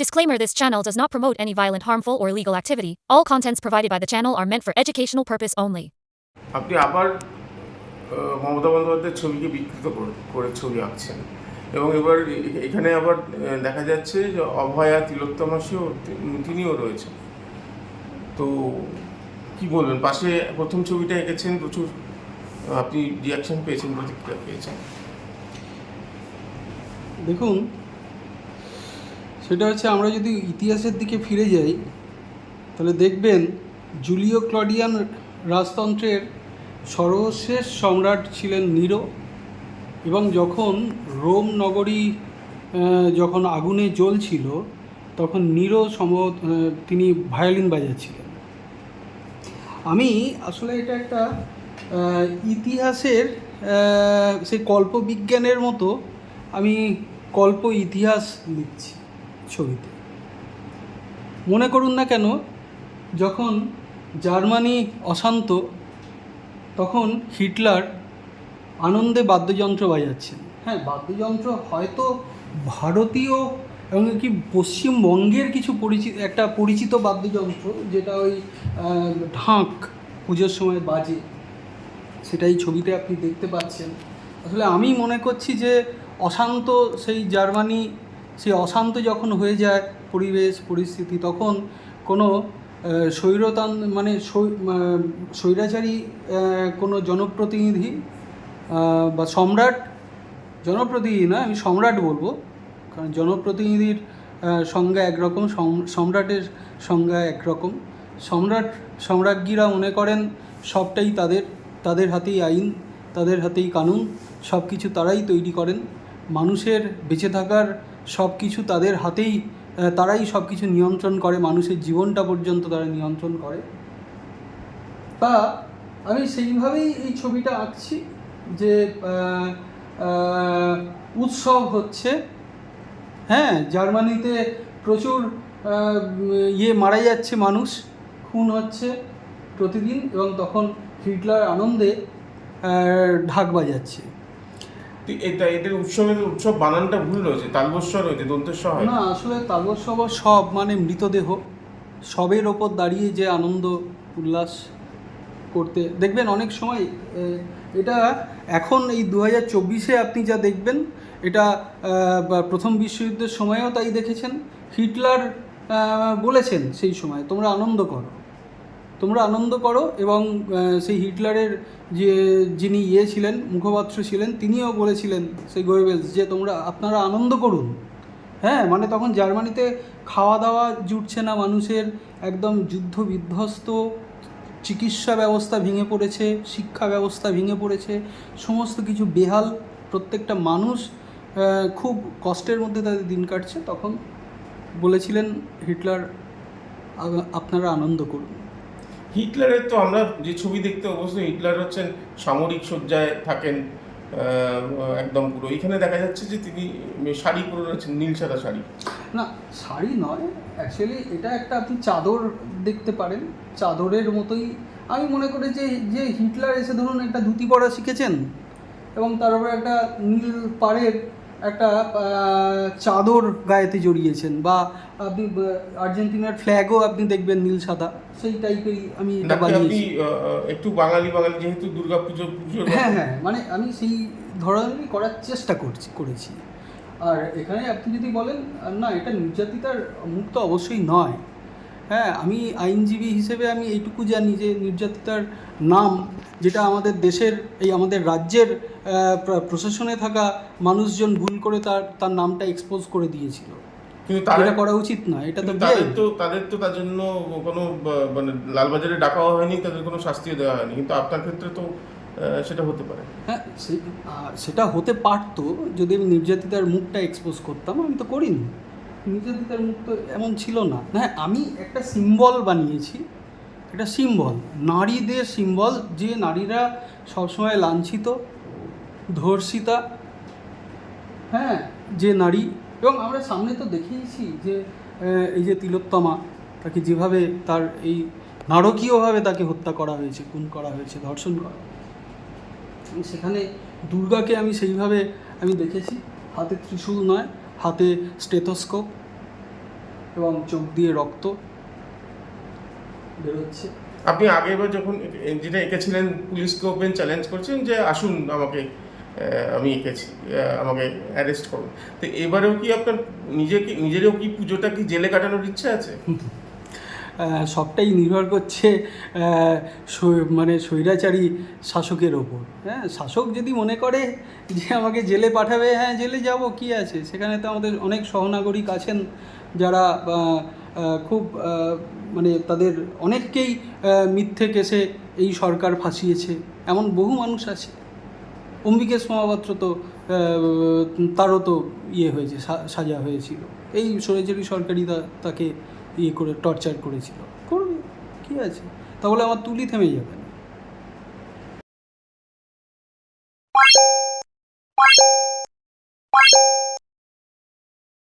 Disclaimer This channel does not promote any violent, harmful, or illegal activity. All contents provided by the channel are meant for educational purpose only. আপনি আবার আহ, মমতা বন্দ্যোপাধ্যায়ের ছবিকে বিকৃত করে- করে ছবি আঁকছেন এবং এবার এ- এখানে আবার আহ, দেখা যাচ্ছে যে অভয়া তিলোত্তমা সেও তি- তিনিও রয়েছেন তো কি বলবেন পাশে প্রথম ছবিটা এঁকেছেন প্রচুর আহ, আপনি রিয়াকশন পেয়েছেন প্রতিক্রিয়া পেয়েছেন দেখুন সেটা হচ্ছে আমরা যদি ইতিহাসের দিকে ফিরে যাই তাহলে দেখবেন জুলিও ক্লডিয়ান রাজতন্ত্রের সর্বশেষ সম্রাট ছিলেন নিরো এবং যখন রোম নগরী যখন আগুনে জ্বলছিল তখন নিরো আহ, তিনি ভায়োলিন বাজাচ্ছিলেন। আমি আসলে এটা একটা ইতিহাসের সেই কল্পবিজ্ঞানের মতো আমি কল্প ইতিহাস লিখছি। ছবিতে। মনে করুন না কেন, যখন জার্মানি অশান্ত, তখন হিটলার আনন্দে বাদ্যযন্ত্র বাজাচ্ছেন। হ্যাঁ বাদ্যযন্ত্র হয়তো ভারতীয় এবং কি পশ্চিমবঙ্গের কিছু পরিচিত একটা পরিচিত বাদ্যযন্ত্র যেটা ওই ঢাক পুজোর সময় বাজে, সেটাই ছবিতে আপনি দেখতে পাচ্ছেন। আসলে আমি মনে করছি যে অশান্ত সেই জার্মানি সেই অশান্ত যখন হয়ে যায় পরিবেশ, পরিস্থিতি, তখন কোনো স্বৈরতান মানে স্বৈরাচারী কোনো জনপ্রতিনিধি বা সম্রাট, জনপ্রতিনিধি না আমি সম্রাট বলব, কারণ জনপ্রতিনিধির সংজ্ঞা একরকম, সম- সম্রাটের সংজ্ঞা একরকম। সম্রাট, সম্রাজ্ঞীরা মনে করেন সবটাই তাদের তাদের হাতেই আইন, তাদের হাতেই কানুন সব কিছু তারাই তৈরি করেন। মানুষের বেঁচে থাকার সব কিছু তাদের হাতেই তারাই সব কিছু নিয়ন্ত্রণ করে, মানুষের জীবনটা পর্যন্ত তারা নিয়ন্ত্রণ করে। তা আমি সেইভাবেই এই ছবিটা আঁকছি যে উৎসব হচ্ছে। হ্যাঁ জার্মানিতে প্রচুর ইয়ে মারা যাচ্ছে মানুষ, খুন হচ্ছে প্রতিদিন এবং তখন হিটলার আনন্দে ঢাক বাজাচ্ছে। এটা এদের উৎসবের উৎসব বানানটা ভুল রয়েছে তালবস্বর রয়েছে, দন্তেশ্বর হয়। না, আসলে তালবস্যব সব মানে মৃতদেহ, সবের ওপর দাঁড়িয়ে যে আনন্দ, উল্লাস করতে, দেখবেন অনেক সময় এটা এখন এই দু হাজার চব্বিশে আপনি যা দেখবেন, এটা প্রথম বিশ্বযুদ্ধের সময়ও তাই দেখেছেন। হিটলার বলেছেন সেই সময়, তোমরা আনন্দ করো। তোমরা আনন্দ করো এবং সেই হিটলারের যে, যিনি ইয়ে ছিলেন, মুখপাত্র ছিলেন, তিনিও বলেছিলেন সেই গোয়েবেলস যে, তোমরা, আপনারা আনন্দ করুন। হ্যাঁ মানে তখন জার্মানিতে খাওয়া দাওয়া জুটছে না, মানুষের একদম যুদ্ধ বিধ্বস্ত চিকিৎসা ব্যবস্থা ভেঙে পড়েছে, শিক্ষা ব্যবস্থা ভেঙে পড়েছে, সমস্ত কিছু বেহাল, প্রত্যেকটা মানুষ খুব কষ্টের মধ্যে তাদের দিন কাটছে। তখন বলেছিলেন হিটলার আপনারা আনন্দ করুন। হিটলারের তো আমরা যে ছবি দেখতে অবশ্যই হিটলার হচ্ছেন সামরিক শয্যায় থাকেন একদম পুরো। এখানে দেখা যাচ্ছে যে তিনি শাড়ি পরে রয়েছেন, নীল সাদা শাড়ি। না, শাড়ি নয় অ্যাকচুয়ালি এটা একটা আপনি চাদর দেখতে পারেন। চাদরের মতোই, আমি মনে করি যে যে হিটলার এসে ধরুন একটা ধুতি পরা শিখেছেন, এবং তার উপরে একটা নীল পাড়ের একটা চাদর গায়েতে জড়িয়েছেন বা আপনি আর্জেন্টিনার ফ্ল্যাগও আপনি দেখবেন নীল সাদা। সেই টাইপেরই আমি এটা বানিয়েছি। একটু বাঙালি বাঙালি যেহেতু দুর্গা পুজো হ্যাঁ হ্যাঁ মানে আমি সেই ধরনেরই করার চেষ্টা করছি করেছি। আর এখানে আপনি যদি বলেন না এটা নির্যাতিতার মুখ তো অবশ্যই নয়। হ্যাঁ আমি আইনজীবী হিসেবে আমি এইটুকু জানি যে নির্যাতিতার নাম যেটা আমাদের দেশের এই আমাদের রাজ্যের প্রশাসনে থাকা মানুষজন ভুল করে তার তার নামটা এক্সপোজ করে দিয়েছিল। কিন্তু এটা করা উচিত নয় এটা তো তাদের তো তাদের তো তার জন্য কোনো মানে লালবাজারে ডাকাও হয়নি তাদের কোনো শাস্তিও দেওয়া হয়নি। কিন্তু আপনার ক্ষেত্রে তো সেটা হতে পারে। হ্যাঁ সেটা হতে পারতো যদি আমি নির্যাতিতার মুখটা এক্সপোজ করতাম আমি তো করিনি। নির্যাতিতার মুখ তো এমন ছিল না। হ্যাঁ আমি একটা সিম্বল বানিয়েছি এটা সিম্বল নারীদের সিম্বল যে নারীরা সবসময় লাঞ্ছিত ধর্ষিতা হ্যাঁ যে নারী, এবং আমরা সামনে তো দেখেইছি যে এই যে তিলোত্তমা, তাকে যেভাবে তার এই নারকীয়ভাবে তাকে হত্যা করা হয়েছে, খুন করা হয়েছে, ধর্ষণ করা সেখানে দুর্গাকে আমি সেইভাবে আমি দেখেছি, হাতে ত্রিশূল নয়, হাতে স্টেথোস্কোপ এবং চোখ দিয়ে রক্ত বেরোচ্ছে। আপনি আগেরবার যখন যেটা এঁকেছিলেন, পুলিশকে ওপেন চ্যালেঞ্জ করছেন যে, আসুন আমাকে আমি এঁকেছি আমাকে অ্যারেস্ট করুন। তো এবারেও কি আপনার নিজেকে, নিজেরও কি পুজোটা কি জেলে কাটানোর ইচ্ছে আছে? সবটাই নির্ভর করছে মানে স্বৈরাচারী শাসকের ওপর। হ্যাঁ শাসক যদি মনে করে যে আমাকে জেলে পাঠাবে হ্যাঁ জেলে যাব, কি আছে? সেখানে তো আমাদের অনেক সহনাগরিক আছেন যারা খুব মানে তাদের অনেককেই মিথ্যে কেসে এই সরকার ফাঁসিয়েছে। এমন বহু মানুষ আছে। অম্বিকেশ মহাপাত্র তো তারও তো ইয়ে হয়েছে সাজা হয়েছিল। এই সরেচারি সরকারি তাকে ইয়ে করে, টর্চার করেছিল। করবে কী আছে? তাহলে আমার তুলি থেমে যাবে